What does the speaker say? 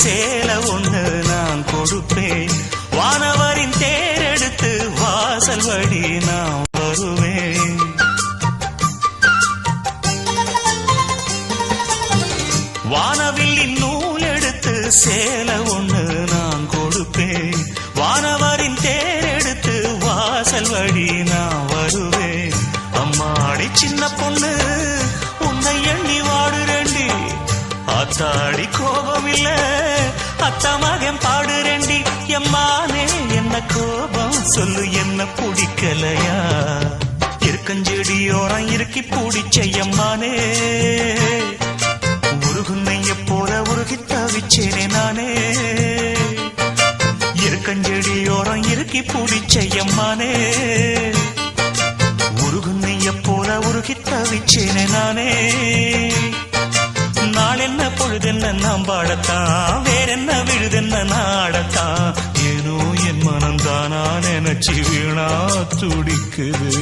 சேல ஒண்ணு நான் கொடுப்பேன். வானவரின் தேரெடுத்து வாசல் வழி நான் வருவேன். வானவில்லின் நூல் எடுத்து சேல ஒண்ணு நான் கொடுப்பேன். வானவரின் தேரெடுத்து வாசல் வழி நான் வருவேன். அம்மாடி சின்ன பொண்ணு உன்னை எண்ணி வாடுறேண்டி அத்தாடி கோபம் இல்லை அத்த மகன் பாடுறேண்டி எம்மானே என்ன கோபம்? சொல்லு என்ன பிடிக்கலையா? இருக்கஞ்செடியோரம் இருக்கி பிடிச்ச எம்மானே. உருகுன்னைய போல உருகி தவிச்சேனே நானே. இருக்கஞ்செடியோரம் இருக்கி பிடிச்ச எம்மானே. உருகுன்னைய போல உருகி தவிச்சேனே நானே. நாளென்ன பொழுதென்ன நாம் பாடத்தான் என் வீணா துடிக்குது.